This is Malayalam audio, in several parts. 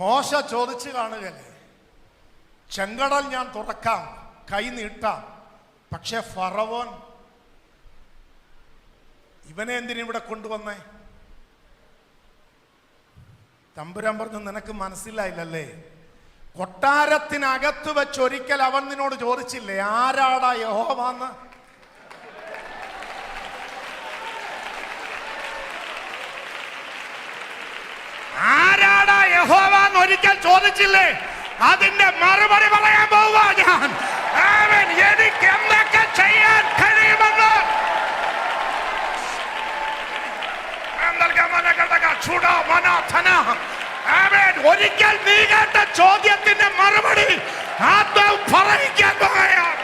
മോശ ചോദിച്ചു കാണുകയല്ലേ? ചെങ്കടൽ ഞാൻ തുറക്കാം കൈ നീട്ടാം. പക്ഷെ ഫറവോൻ ഇവനെ എന്തിനു ഇവിടെ കൊണ്ടുവന്നേ? തമ്പുരാൻ പറഞ്ഞു നിനക്ക് മനസ്സിലായില്ലല്ലേ? കൊട്ടാരത്തിനകത്ത് വെച്ച് ഒരിക്കൽ അവൻ നിന്നോട് ചോദിച്ചില്ലേ ആരാടാ യഹോവാന്ന്? ആരാടാ യഹോവാന്ന് ഒരിക്കൽ ചോദിച്ചില്ലേ? അതിന്റെ മറുപടി പറയാൻ പോവാ ഞാൻ. എനിക്ക് എന്തൊക്കെ ചെയ്യാൻ കഴിയുമെന്ന്. ഒരിക്കൽ നീ കേട്ട ചോദ്യത്തിന്റെ മറുപടി ആത്മാവ് പറയിക്കാൻ പോകുകയാണ്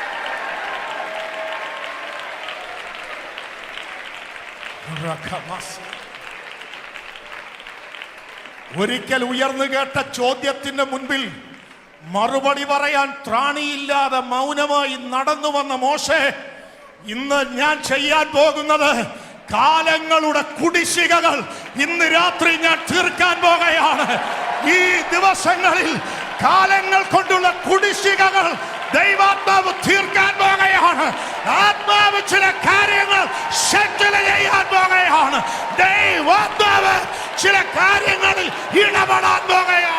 ഒരിക്കൽ ഉയർന്നു കേട്ട ചോദ്യത്തിന്റെ മുൻപിൽ മറുപടി പറയാൻ ത്രാണിയില്ലാതെ മൗനമായി നടന്നു വന്ന മോശെ ഇന്ന് ഞാൻ ചെയ്യാൻ പോകുന്നത് കാലങ്ങളുടെ കുടിശ്ശികകൾ ഇന്ന് രാത്രി ഞാൻ തീർക്കാൻ പോകുകയാണ്. ഈ ദിവസങ്ങളിൽ കാലങ്ങൾ കൊണ്ടുള്ള കുടിശ്ശികകൾ ദൈവാത്മാവ് തീർക്കാൻ പോകുകയാണ്. ആത്മാവ് ചില ദൈവാത്മാവ് ചില കാര്യങ്ങളിൽ ഇടപെടാൻ പോകുകയാണ്.